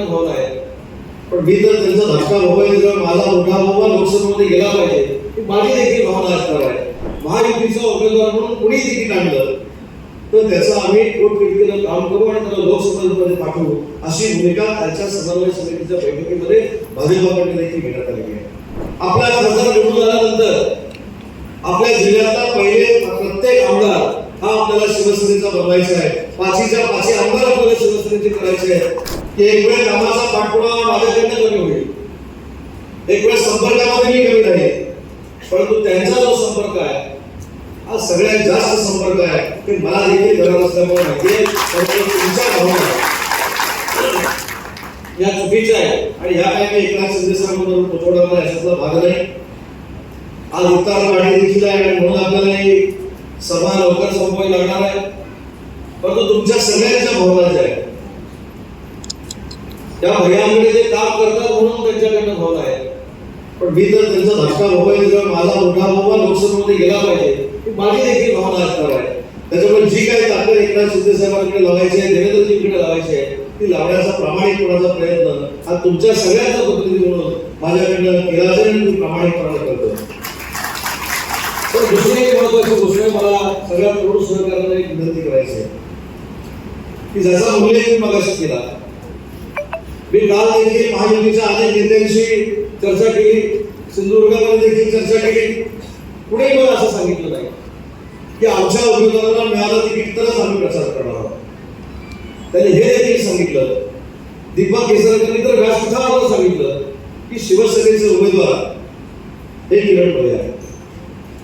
त्यांच्याकडनं भावना आहे. पण मी तर त्यांचा धाकटा भाऊ आहे माझा मोठा भाऊ लोकसभेमध्ये गेला पाहिजे. ही माझी देखील भावना असणार आहे. महायुतीचा उमेदवार म्हणून कुणी तिकीट आणलं? तर त्याचं आम्ही पोटतिडकीनं काम करू आणि त्याला लोकसभेमध्ये पाठवू अशी भूमिका आजच्या समन्वय समितीच्या बैठकीमध्ये भाजपाकडे देखील घेण्यात आलेली आहे. आपला खासदार निवडून आल्यानंतर आपल्या जिल्ह्यातला पहिले प्रत्येक आमदार हा आपल्याला शिवसेनेचा बनवायचा आहे. पाचीच्या पाची आमदार आपल्याला शिवसेनेचे करायचे आहेत. की एक वेळ कामाचा पाठपुरावा माझ्याकडनं कमी होईल एक वेळ संपर्कामध्ये मी कमी नाही परंतु त्यांचा जो संपर्क आहे हा सगळ्यात जास्त संपर्क आहे ते मला देखील गरज असल्यामुळे माहिती आहे. तुमच्या भावना या चुकीच्या आहे आणि ह्या काही मी एकनाथ शिंदे साहेबांबरोबर पोचवणार याच्यातला भाग नाही. आज उत्तर पार्टी देखील आहे आणि म्हणून आपल्याला ही सभा लवकर संपवावी लागणार आहे. परंतु तुमच्या सगळ्यांच्या भावना ज्या आहेत त्या भैयाकडे ते काम करतात म्हणून त्यांच्याकडनं भावना आहे. पण मी तर त्यांचा धाकटा भाऊ आहे माझा मोठा भाऊ लोकसभेमध्ये गेला पाहिजे माझी देखील भावना असणार आहे. त्याच्यामुळे जी काही ताकद एकनाथ शिंदे साहेबांकडे लावायची आहे देवेंद्रजींकडे लावायची आहे ती लावण्याचा प्रामाणिकपणाचा प्रयत्न हा तुमच्या सगळ्यांचा प्रतिनिधी म्हणून माझ्याकडनं केला जाईल मी प्रामाणिकपणाने करतो. तर दुसरी एक महत्वाची गोष्ट मला सगळ्यात प्रौढ सहकार्यांना एक विनंती करायची आहे. की ज्याचा उल्लेख मी मगाशी केला मी काल देखील महायुतीच्या अनेक नेत्यांशी चर्चा केली. सिंधुदुर्गामध्ये देखील चर्चा केली. कुणी मला असं सांगितलं नाही. की आमच्या उमेदवाराला मिळालं तिकीट तरच आम्ही प्रचार करणार आहोत. त्याने हे देखील सांगितलं. दीपक केसरकरांनी तर व्यासपीठावर सांगितलं की शिवसेनेचे उमेदवार हे किरण भोये आहेत.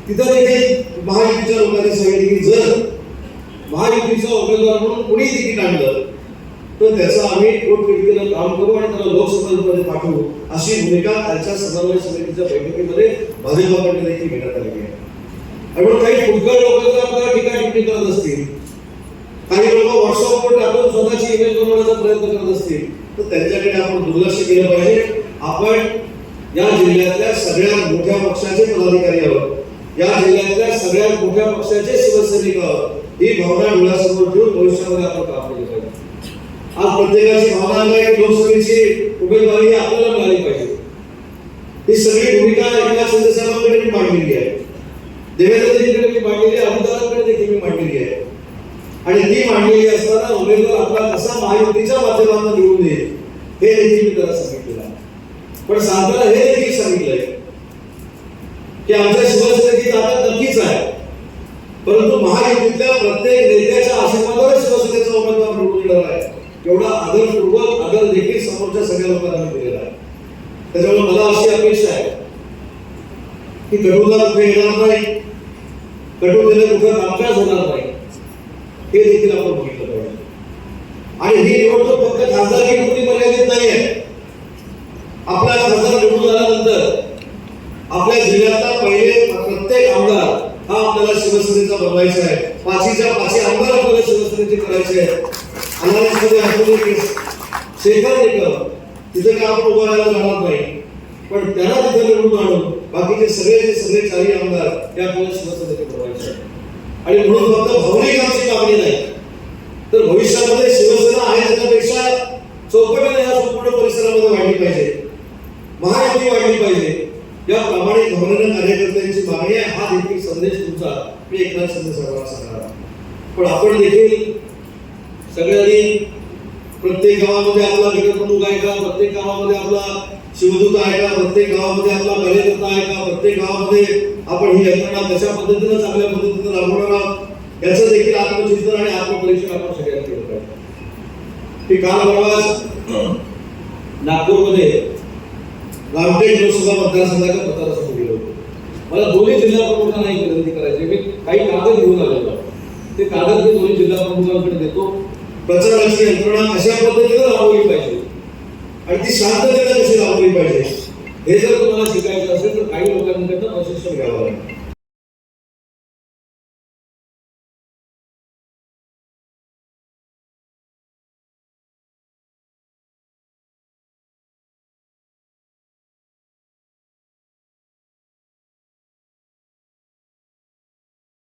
तिथं देखील महायुतीच्या लोकांनी सांगितलं की जर महायुतीचा उमेदवार म्हणून कुणी तिकीट आणलं तर त्याचं आम्ही पोटतिडकीनं काम करू आणि त्याला लोकसभेमध्ये पाठवू अशी भूमिका आजच्या समन्वय समितीच्या बैठकीमध्ये भाजपाकडे देखील घेण्यात आलेली आहे. आणि म्हणून काही फुटकळ लोक आपल्याला टीका टिप्पणी करत असतील काही लोक व्हॉट्सअपवर टाकून स्वतःची इमेज बनवण्याचा प्रयत्न करत असतील तर त्यांच्याकडे आपण दुर्लक्ष केलं पाहिजे. आपण या जिल्ह्यातल्या सगळ्या मोठ्या पक्षाचे पदाधिकारी आहोत. या जिल्ह्यातल्या सगळ्या मोठ्या पक्षाचे शिवसैनिक आहोत. ही भावना डोळ्यासमोर ठेवून भविष्यामध्ये आपण काम केलं पाहिजे. आज प्रत्येकाची भावना आहे लोकसभेची उमेदवारी आपल्याला मिळाली पाहिजे. ही सगळी भूमिका एकनाथ शिंदे साहेबांकडे मी मांडलेली आहे. देवेंद्रजींकडे मी मांडलेली आहे अमिताभकडे देखील मी मांडलेली आहे. आणि ती मांडलेली असताना उमेदवार आपला कसा महायुतीच्या माध्यमातून निवडून येईल हे देखील मी त्याला सांगितलेलं आहे. पण सांगताना हे देखील सांगितलंय की आमच्या शिवसेनेची ताकद नक्कीच आहे. परंतु महायुतीतल्या प्रत्येक नेत्याच्या आशीर्वादावर शिवसेनेचा उमेदवार निवडून येणार आहे. एवढा आदरपूर्वक आदर देखील समोरच्या सगळ्या लोकांना दिलेला आहे. त्याच्यामुळे मला अशी अपेक्षा आहे की कटुला कुठे येणार नाही कटुतेने कुठे कामकाज होणार नाही हे देखील आपण बघितलं पाहिजे. आणि ही निवडणूक फक्त खासदारकी पुरती मर्यादित नाही आहे आपला खासदार निवडून आल्यानंतर आपल्या जिल्ह्यातला पहिले प्रत्येक आमदार हा आपल्याला शिवसेनेचा बनवायचा आहे. पाचीच्या पाची आमदार आपल्याला शिवसेनेचे करायचे आहेत. अनालिसमध्ये आपण एक शेखर निकम तिथे काय उभं राहायला जाणार नाही. पण त्याला तिथे निवडून आणून बाकीचे सगळे जे सगळे चारही आमदार हे आपल्याला शिवसेनेचे बनवायचे आणि म्हणून फक्त भावनिक आमची मागणी नाही. तर भविष्यामध्ये शिवसेना आहे त्याच्यापेक्षा चौपटीने या संपूर्ण परिसरामध्ये वाढली पाहिजे. महायुती वाढली पाहिजे. या प्रामाणिक भावनेनं कार्यकर्त्यांची मागणी आहे. हा देखील संदेश तुमचा. मी एकनाथ शिंदे साहेबांना सांगणार पण आपण देखील सगळ्यांनी प्रत्येक गावामध्ये आपला घटक आहे का? प्रत्येक गावामध्ये आपला शिवदूत आहे का? प्रत्येक गावामध्ये आपला कार्यकर्ता आहे का? प्रत्येक गावामध्ये आपण ही यंत्रणा कशा पद्धतीनं चांगल्या पद्धतीनं राबवणार आहोत याचं देखील आत्मचिंतन आणि आत्मपरीक्षण आपण सगळ्यांनी केलं पाहिजे. की काल परवाच नागपूरमध्ये रामटेक लोकसभा मतदारसंघाच्या मतदारसंघ गेलो होतो. मला दोन्ही जिल्हा प्रमुखांना ही विनंती करायची मी काही कागद घेऊन आलेलो ते कागद मी दोन्ही जिल्हा प्रमुखांकडे देतो. प्रचाराची यंत्रणा अशा पद्धतीने राबवली पाहिजे. आणि ती शांततेने कशी राबवली पाहिजे? हे जर तुम्हाला शिकायचं असेल तर काही लोकांकडनं प्रशिक्षण घ्यावं लागेल.